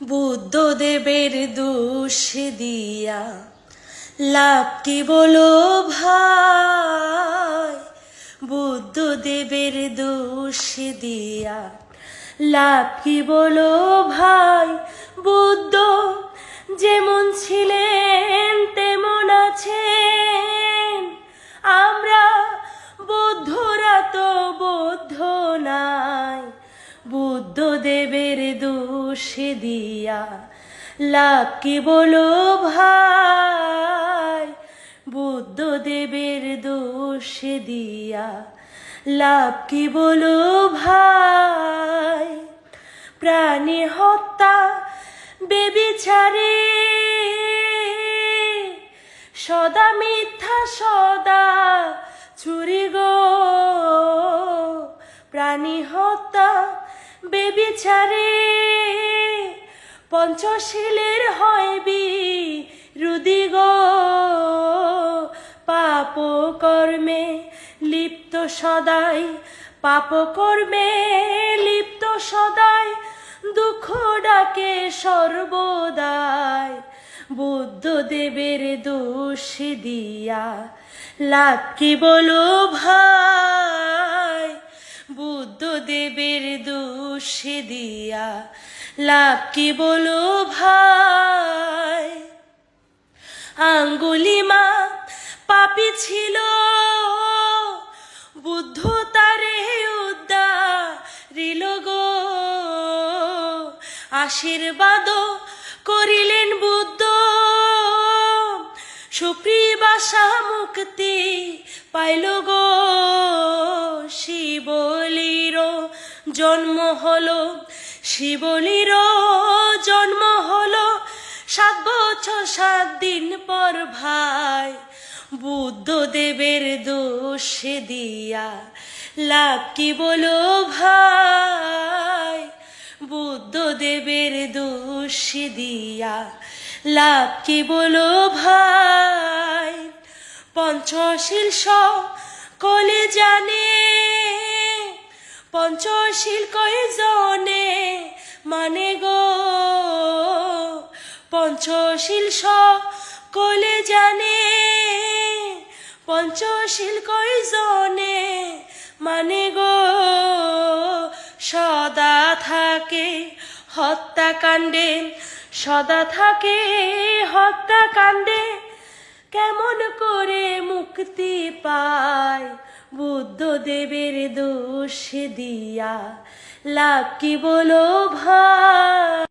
বুদ্ধদেবের দোষ দিয়া লাভ কি বলো ভাই? বুদ্ধদেবের দোষ দিয়া লাভ কি বলো ভাই? বুদ্ধ বুদ্ধদেবের দোষ দিয়া লাভ কি বলো ভাই? বুদ্ধদেবের দোষ দিয়া লাভ কি বলো ভাই? প্রাণী হত্যা, বেবিচারে, সদা মিথ্যা, সদা চুরি গো। প্রাণী হত্যা বেবিচারে পঞ্চশীলের হয় বি রুদি গো। পাপ কর্মে লিপ্ত সদাই পাপ কর্মে লিপ্ত সদাই, দুঃখ ডাকে সর্বদাই। বুদ্ধদেবের দোষ দিয়া লাভ কি বলো ভাই। দোষ দিয়া, লাভ কি বলো ভাই? আঙ্গুলিমা পাপি ছিল। বুদ্ধ তারে উদ্দারিল গো। আশীর্বাদ করিলেন বুদ্ধ। সুপ্রিবাসা মুক্তি পাইল গো। জন্ম হলো, শিবলির জন্ম হলো। সাত বছর, সাত দিন পর ভাই বুদ্ধদেবের দোষ দিয়া লাভ কি বলো ভাই বুদ্ধদেবের দোষ দিয়া লাভ কি বলো ভাই। পঞ্চশীল কলে জানে পঞ্চশীল কয়জনে মানে গো, পঞ্চশীল কলে জানে পঞ্চশীল কয়জনে মানে গো, সদা থাকে হত্যাকাণ্ডে, সদা থাকে হত্যাকাণ্ডে, কেমন করে মুক্তি পায় বুদ্ধদেবের দিয়া লাভ কি বলো ভাই।